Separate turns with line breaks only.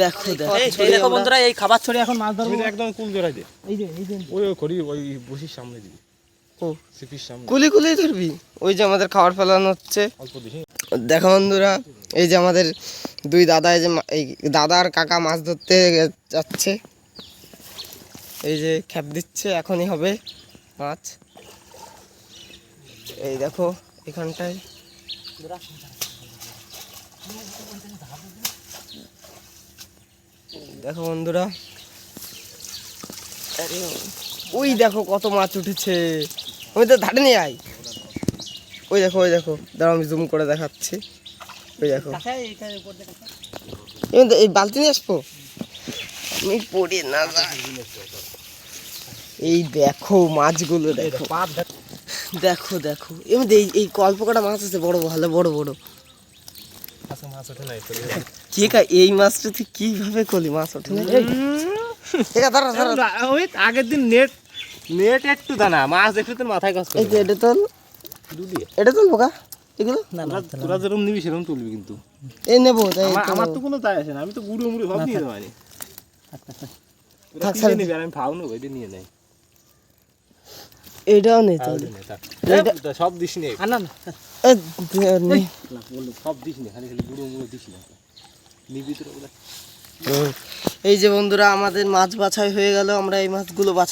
দেখো দেখো।
এই এই দেখো বন্ধুরা এই খাবার ছড়ে এখন মাছ ধরবো।
একদম কুল জোড়াই দে।
এই যে এই যে।
ওই ওই করি ওই বসির সামনে দিবি।
ও
সিপির সামনে।
কুলি কুলি ধরবি? ওই যে আমাদের খাবার ফেলানো হচ্ছে। দেখো বন্ধুরা এই যে আমাদের দুই দাদা এই যে এই দাদা আর কাকা মাছ ধরতে যাচ্ছে। এই যে খ্যাপ দিচ্ছে এখনই হবে মাছ। এই দেখো এখানটায়। দেখো বন্ধুরা। ওই দেখো কত মাছ উঠেছে। আমি তো ধারে নিয়ে আয়। ওই দেখো ওই দেখো। দাঁড়াও, আমি জুম করে দেখাচ্ছি। ওই দেখো। এই বালতি নিয়ে আসব? আমি পড়ি না এই দেখো মাছগুলো, দেখো। দেখো দেখো। এমনি এই এই কল্পকাটা মাছ আছে, বড়, ভালো, বড় বড়।
আচ্ছা মাছ ওঠে নাই
কে কা এই মাছটা তুই কীভাবে করলি? মাছ ওঠে না আছে দাঁড়া দাঁড়া
ওই আগের দিন নেট নেট একটু দানা মাছ দেখলে তোর মাথায় কাজ
এই যে এটা তোল।
দুদিয়ে
এটা তুলবো কা? এগুলো?
তোরা যেরকম নিবি সেরকম তুলবি কিন্তু।
এই নেব তাই
আমার
তো।
তো কোনো তাই আসে না আমি তো গুঁড়ো মুড়ো সব নিয়ে নেব আনি
থাক, দে।
নিবি আর আমি ফাও নেব এটা নিয়ে নেই
এটাও নেই তাহলে
সব দিস নে।
না না।
এ, দে- নে।
না বলল সব দিস নে খালি খালি গুঁড়ো মুড়ো দিস না। নিবি তোরা বলে।
হুম। এই যে বন্ধুরা আমাদের মাছ বাছাই হয়ে গেল। আমরা এই মাছগুলো বাছাই